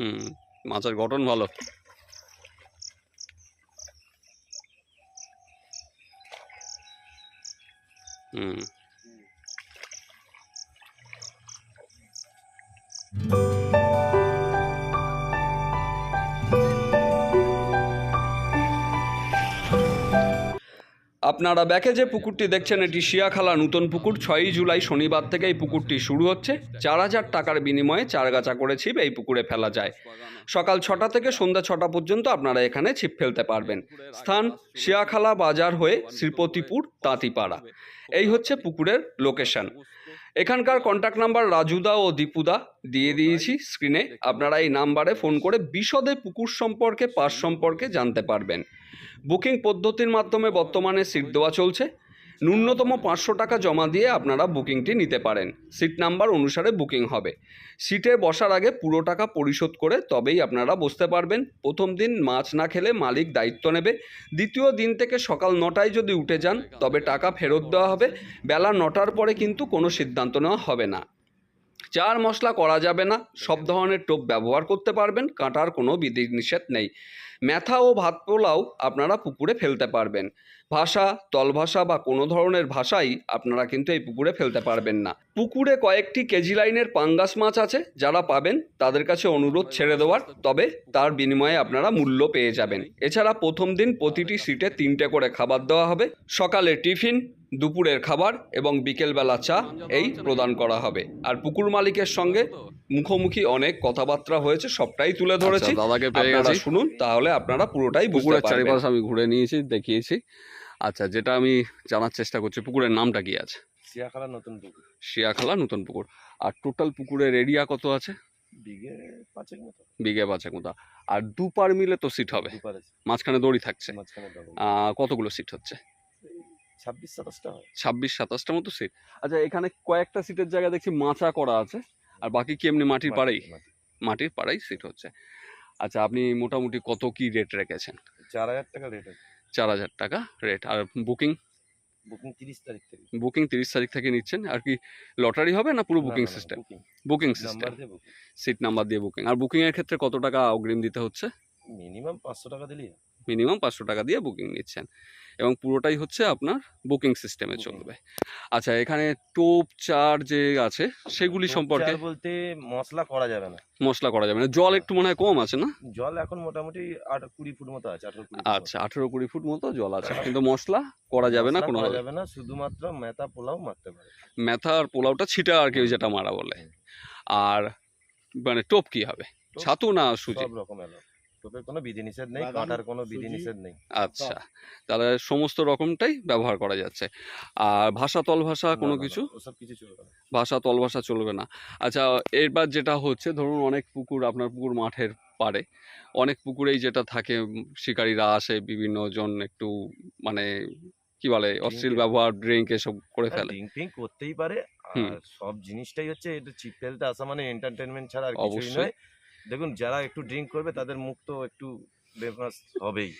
হুম মাছের গঠন ভালো। হুম। আপনারা ব্যাকে যে পুকুরটি দেখছেন, এটি শিয়াখালা নতুন পুকুর। ছয়ই জুলাই শনিবার থেকে এই পুকুরটি শুরু হচ্ছে। চার হাজার টাকার বিনিময়ে চারগাছা করে ছিপ এই পুকুরে ফেলা যায়। সকাল ছটা থেকে সন্ধ্যা ছটা পর্যন্ত আপনারা এখানে ছিপ ফেলতে পারবেন। স্থান শিয়াখালা বাজার হয়ে শ্রীপতিপুর, তাঁতিপাড়া। এই হচ্ছে পুকুরের লোকেশন এখানকার কন্ট্যাক্ট নাম্বার রাজুদা ও দীপুদা দিয়ে দিয়েছি স্ক্রিনে আপনারা এই নাম্বারে ফোন করে বিশদে পুকুর সম্পর্কে পাশ সম্পর্কে জানতে পারবেন। বুকিং পদ্ধতির মাধ্যমে বর্তমানে সিট দেওয়া চলছে। ন্যূনতম পাঁচশো টাকা জমা দিয়ে আপনারা বুকিংটি নিতে পারেন। সিট নাম্বার অনুসারে বুকিং হবে। সিটে বসার আগে পুরো টাকা পরিশোধ করে তবেই আপনারা বসতে পারবেন। প্রথম দিন মাছ না খেলে মালিক দায়িত্ব নেবে। দ্বিতীয় দিন থেকে সকাল নটায় যদি উঠে যান, তবে টাকা ফেরত দেওয়া হবে। বেলা নটার পরে কিন্তু কোনো সিদ্ধান্ত নেওয়া হবে না। চার মশলা করা যাবে না। সব ধরনের টোপ ব্যবহার করতে পারবেন। কাটার কোনো বিধি নিষেধ নেই। ম্যাথা ও ভাত পোলাও আপনারা পুকুরে ফেলতে পারবেন। ভাষা, তলভাষা বা কোনো ধরনের ভাষাই আপনারা কিন্তু এই পুকুরে ফেলতে পারবেন না। পুকুরে কয়েকটি কেজি লাইনের পাঙ্গাস মাছ আছে, যারা পাবেন তাদের কাছে অনুরোধ ছেড়ে দেওয়ার, তবে তার বিনিময়ে আপনারা মূল্য পেয়ে যাবেন। এছাড়া প্রথম দিন প্রতিটি সিটে তিনটে করে খাবার দেওয়া হবে। সকালে টিফিন দুপুরের খাবার এবং বিকেলবেলা চা এই প্রদান করা হবে। আর পুকুর মালিকের সঙ্গে মুখোমুখি অনেক কথাবার্তা হয়েছে সবটাই তুলে ধরেছি। আচ্ছা, দাদাকে পেয়ে আপনারা গেছি। শুনুন তাহলে আপনারা পুরোটাই পুকুরের চারিপাশে আমি ঘুরে নিয়েছি দেখিয়েছি। আচ্ছা যেটা আমি জানার চেষ্টা করছি পুকুরের নামটা কি আছে? শিয়াখালা নতুন পুকুর। শিয়াখালা নতুন পুকুর। আর টোটাল পুকুরের এরিয়া কত আছে? বিঘে পাঁচেক মতো। বিঘে পাঁচেক মতো। আর দুপার মিলে তো সিট হবে। মাঝখানে দড়ি থাকছে। কতগুলো সিট হচ্ছে? ছাব্বিশ সাতাশটা হয়। ছাব্বিশ সাতাশটা মতো সিট আচ্ছা এখানে কয়েকটা সিটের জায়গা দেখছি মাচা করা আছে আর বাকি কি এমনি মাটির পাড়েই? মাটি, মাটি। মাটির পাড়াই সিট হচ্ছে। আচ্ছা আপনি মোটামুটি কত কি রেট রেখেছেন? চার হাজার টাকা রেট চার হাজার টাকা রেট আর বুকিং বুকিং তিরিশ তারিখ থেকে। বুকিং তিরিশ তারিখ থেকে নিচ্ছেন আর কি লটারি হবে না পুরো booking system booking system seat number দিয়ে বুকিং আর বুকিং এর ক্ষেত্রে কত টাকা অগ্রিম দিতে হচ্ছে? মিনিমাম পাঁচশো টাকা দিলেই। মিনিমাম পাঁচশো টাকা দিয়ে বুকিং নিচ্ছেন। এবং পুরোটাই হচ্ছে আপনার বুকিং সিস্টেমে চলবে। আচ্ছা এখানে টোপ চার যে আছে সেগুলি সম্পর্কে? বলতে মশলা করা যাবে না। মশলা করা যাবে না। জল একটু মনে হয় কম আছে না? জল এখন মোটামুটি আট কুড়ি ফুট মতো আছে আঠারো আচ্ছা আঠেরো কুড়ি ফুট মতো জল আছে। কিন্তু মশলা করা যাবে না কোনো যাবে না শুধুমাত্র মেথা পোলাও মারতে পারে। মেথা আর পোলাওটা ছিটা আর কেউ যেটা মারা বলে। আর মানে টোপ কি হবে? ছাতু না সুজি? সব রকম এলো কোনো বিধি নিষেধ নেই কাঁটার কোনো বিধি নিষেধ নেই। আচ্ছা তাহলে সমস্ত রকমটাই ব্যবহার করা যাচ্ছে। আর ভাষা তল ভাষা কোনো কিছু না, ওসব কিছু চলবে না। ভাষা তল ভাষা চলবে না। আচ্ছা এরবার যেটা হচ্ছে ধরুন অনেক পুকুর আপনার পুকুর মাঠের পাড়ে অনেক পুকুরেই যেটা থাকে শিকারীরা আসে বিভিন্ন জন একটু মানে কি বলে অশ্লীল ব্যবহার ড্রিঙ্ক এসব করে ফেলে। ড্রিঙ্ক ফিঙ্ক করতেই পারে। আর সব জিনিসটাই হচ্ছে এটা চিপ ফেলতে আসা মানে এন্টারটেনমেন্ট ছাড়া আর কিছুই অবশ্যই। নয়। দেখুন যারা একটু ড্রিঙ্ক করবে তাদের মুখ তো একটু বেফাস হবেই।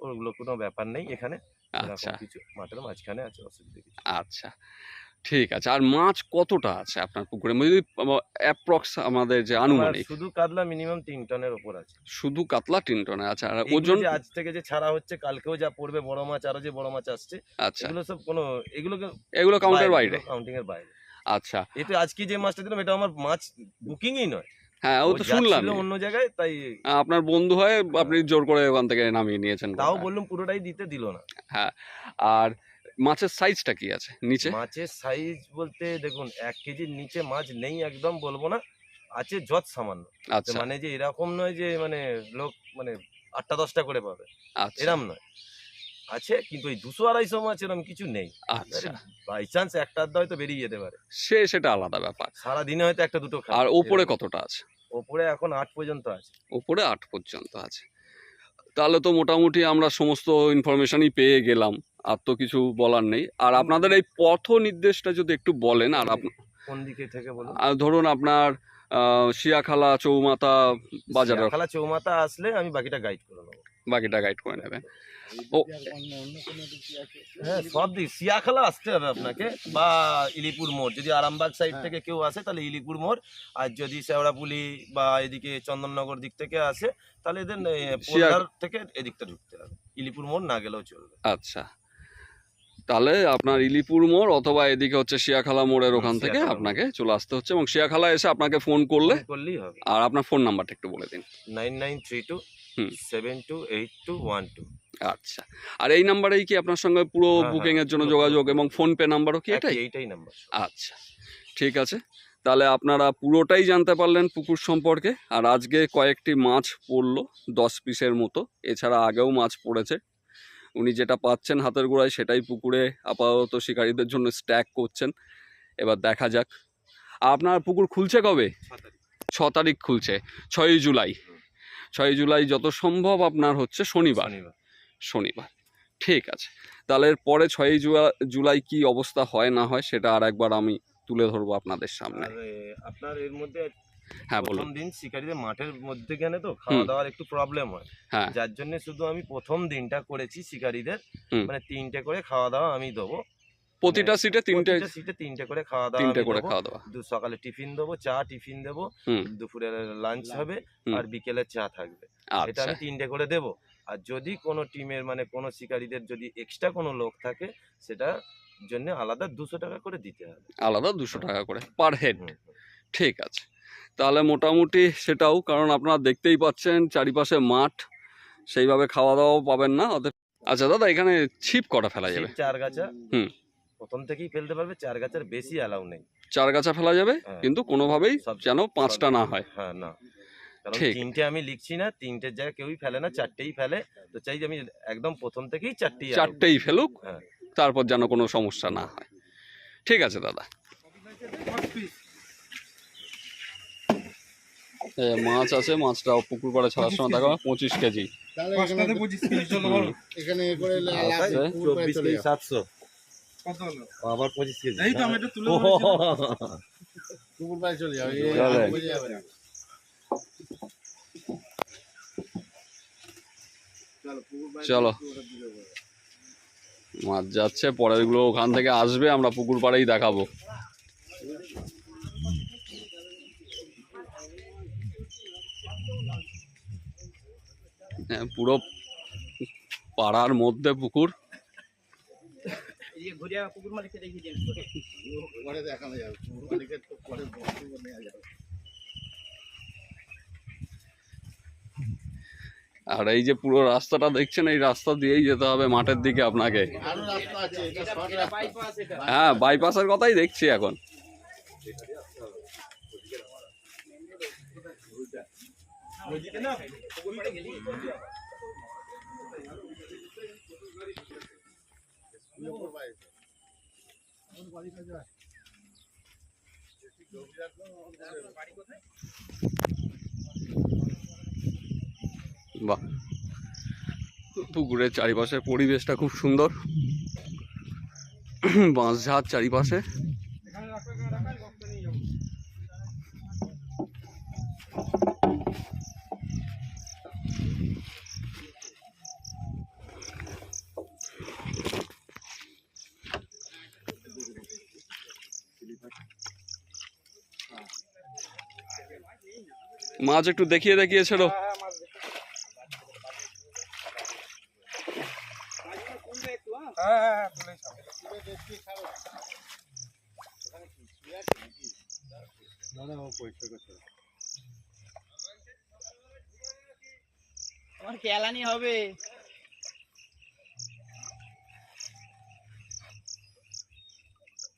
ওগুলো কোনো ব্যাপার নেই এখানে। আচ্ছা। কিছু মাঠের মাঝখানে আছে অসুবিধা কিছু আচ্ছা। ঠিক আছে। আর মাছ কতটা আছে আপনার পুকুরে? যদি অ্যাপ্রক্স আমাদের যে আনুমানিক। শুধু কাতলা মিনিমাম তিন টনের ওপর আছে। শুধু কাতলা তিন টনে আছে। আর ওজন আজ থেকে যে ছাড়া হচ্ছে কালকেও যা পড়বে বড় মাছ আরও যে বড় মাছ আসছে আচ্ছা। এগুলো সব কোনো এগুলো এগুলো কাউন্টের বাইরে কাউন্টিং এর বাইরে। আচ্ছা। এতে আজকে যে মাছটা দিলাম এটা আমার মাছ বুকিংই নয়। হ্যাঁ ও তো শুনলাম। অন্য জায়গায় তাই আপনার বন্ধু হয় আপনি জোর করে ওখান থেকে নামিয়ে নিয়েছেন তাও বললাম পুরোটাই দিতে দিল না। হ্যাঁ আর মাছের সাইজটা কি আছে নিচে? মাছের সাইজ বলতে দেখুন এক কেজির নিচে মাছ নেই একদম বলব না আছে যত সামান্য। আচ্ছা। মানে যে এরকম নয় যে মানে লোক মানে আটটা দশটা করে পাবে। আচ্ছা। এরম নয়। আছে কিন্তু ওই দুশো আড়াইশো মাছ এরকম কিছু নেই। আচ্ছা। বাই চান্স একটা আধটা হয়তো বেরিয়ে যেতে পারে। সে সেটা আলাদা ব্যাপার। সারা দিনে হয়তো একটা দুটো আর ওপরে কতটা আছে? ওপরে এখন আট পর্যন্ত আছে। ওপরে আট পর্যন্ত আছে। তাহলে তো মোটামুটি আমরা সমস্ত ইনফরমেশনই পেয়ে গেলাম আর তো কিছু বলার নেই। আর আপনাদের এই পথ নির্দেশটা যদি একটু বলেন আর কোন দিকে থেকে বলুন? আর ধরুন আপনার শিয়াখালা চৌমাথা বাজারের খালা চৌমাথা আসলে আমি বাকিটা গাইড করে নেব। বাকিটা গাইড করে নেবেন। হ্যাঁ সব দিক। সিয়াখালা আসতে হবে আপনাকে বা ইলিপুর মোড়। যদি আরামবাগ সাইড থেকে কেউ আসে তাহলে ইলিপুর মোড়। আর যদি শেওড়াপুলি বা এদিকে চন্দননগর দিক থেকে আসে তাহলে এদের থেকে এদিকটা ঢুকতে হবে। ইলিপুর মোড় না গেলেও চলবে। আচ্ছা। তাহলে আপনার ইলিপুর মোড় অথবা এদিকে হচ্ছে শিয়াখালা মোড়ের ওখান থেকে আপনাকে চলে আসতে হচ্ছে এবং শিয়াখালা এসে আপনাকে ফোন করলে করলেই হবে। আর আপনার ফোন নাম্বারটা একটু বলে দিন। Nine nine three two. Seven two eight two one two. আচ্ছা। আর এই নাম্বারেই কি আপনার সঙ্গে পুরো হ্যাঁ, হ্যাঁ, বুকিং এর জন্য যোগাযোগ এবং ফোন পে নাম্বারও কি এটাই? এইটাই নাম্বার আচ্ছা ঠিক আছে। তাহলে আপনারা পুরোটাই জানতে পারলেন পুকুর সম্পর্কে। আর আজকে কয়েকটি মাছ পড়ল দশ পিসের মতো। এছাড়া আগেও মাছ পড়েছে। উনি যেটা পাচ্ছেন হাতের গোড়ায় সেটাই পুকুরে আপাতত শিকারীদের জন্য স্ট্যাক করছেন। এবার দেখা যাক। আপনার পুকুর খুলছে কবে? ছ তারিখ। খুলছে ছয়ই জুলাই। ছয়ই জুলাই যত সম্ভব আপনার হচ্ছে শনিবার। শনিবার। ঠিক আছে। তাহলে পরে ছয়ই জুলাই কি অবস্থা হয় না হয় সেটা আর একবার আমি তুলে ধরবো আপনাদের সামনে। আপনার এর মধ্যে হ্যাঁ প্রথম দিন শিকারীদের মাঠের মধ্যে গেলে তো খাওয়া দাওয়ার একটু প্রবলেম হয়। হ্যাঁ। যার জন্য শুধু আমি প্রথম দিনটা করেছি শিকারীদের। মানে তিনটে করে খাওয়া দাওয়া আমি দেবো। প্রতিটা সিটে তিনটে সিটে তিনটে করে খাওয়া দাওয়া তিনটে করে খাওয়া দাওয়া দু সকালে টিফিন দেবো চা টিফিন দেবো। দুপুরে লাঞ্চ হবে আর বিকেলে চা থাকবে। এটা আচ্ছা। আমি তিনটে করে দেবো। আর যদি কোনো টিমের মানে কোনো শিকারীদের যদি এক্সট্রা কোনো লোক থাকে সেটা জন্য আলাদা দুশো টাকা করে দিতে হবে। আলাদা দুশো টাকা করে পার হেড। ঠিক আছে। তাহলে মোটামুটি সেটাও কারণ আপনারা দেখতেই পাচ্ছেন চারিপাশে মাঠ সেইভাবে খাওয়া দাওয়াও পাবেন না। আচ্ছা দাদা এখানে ছিপ কটা ফেলা যাবে? চার গাছা। হুম। প্রথম থেকেই ফেলতে পারবে চার গাছের বেশি অ্যালাউ নেই। চার গাছা ফেলা যাবে হ্যাঁ। কিন্তু কোনোভাবেই সব যেন পাঁচটা না হয়। হ্যাঁ না। ঠিক। তিনটে আমি লিখছি না তিনটের জায়গায় কেউই ফেলে না চারটেই ফেলে। তো চাই যে আমি একদম প্রথম থেকেই চারটেই চারটেই ফেলুক হ্যাঁ। তারপর যেন কোনো সমস্যা না হয়। ঠিক আছে দাদা। মাছ আছে মাছটা পুকুর পাড়ে ছাড়ার সময় দেখা পঁচিশ কেজি। চলো করে আবার পঁচিশ কেজি। পুকুর পাড়ে যাবে। হবে। মাছ যাচ্ছে পরেরগুলো ওখান থেকে আসবে আমরা পুকুর পাড়েই দেখাবো। পুরো পাড়ার মধ্যে পুকুর। আর এই যে পুরো রাস্তাটা দেখছেন এই রাস্তা দিয়েই যেতে হবে মাঠের দিকে আপনাকে। হ্যাঁ বাইপাসের কথাই দেখছি এখন পুকুর পাড়ে। বাহ। পুকুরের চারিপাশের পরিবেশটা খুব সুন্দর। বাঁশঝাড় চারিপাশে। মাছ একটু দেখিয়ে দেখিয়েছিল তুলে ছাড়ো। আমার কেলানি হবে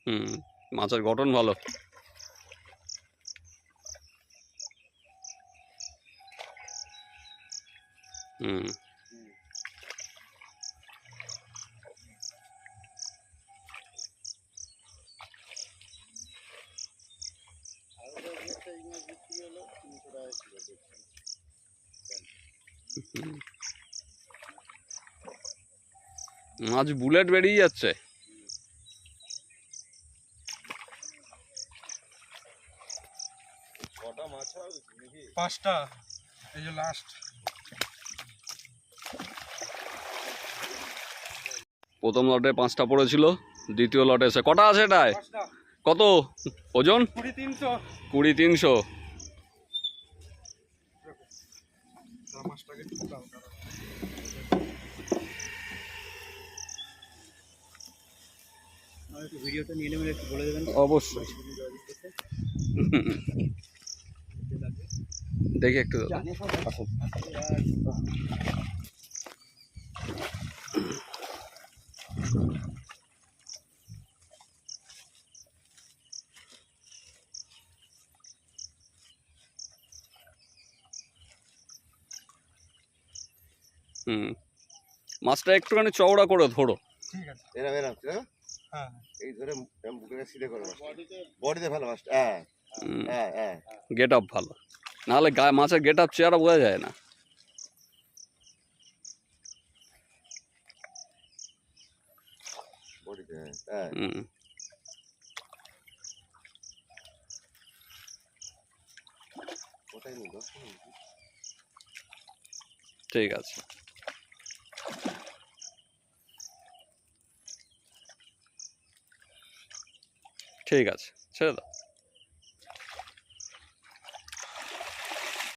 হুম মাছের গঠন ভালো হুম। মাছ বুলেট বেরিয়ে যাচ্ছে। কটা মাছ হবে পাঁচটা এই যে লাস্ট প্রথম লটে পাঁচটা পড়েছিল দ্বিতীয় লটে এসে কটা আছে এটায়? কত? ওজন? কুড়ি তিনশো। তিনশো। মাছটাকে তুললাম কারণ ভিডিওটা নিয়ে নেবেন একটু বলে দেবেন অবশ্যই দেখি একটু দাদা। হুম। মাছটা একটুখানি চওড়া করে ধরো। ঠিক আছে। এরম এরম এরম। হ্যাঁ এই ধরে এরম বুকে সিধে করো বডিতে ভালো মাছটা হ্যাঁ। হ্যাঁ হ্যাঁ। গেট আপ ভালো। নাহলে গায়ে মাছের গেট আপ চেহারা বোঝা যায় না। হ্যাঁ হ্যাঁ। হুম। ঠিক আছে। ঠিক আছে ছেড়ে দাও।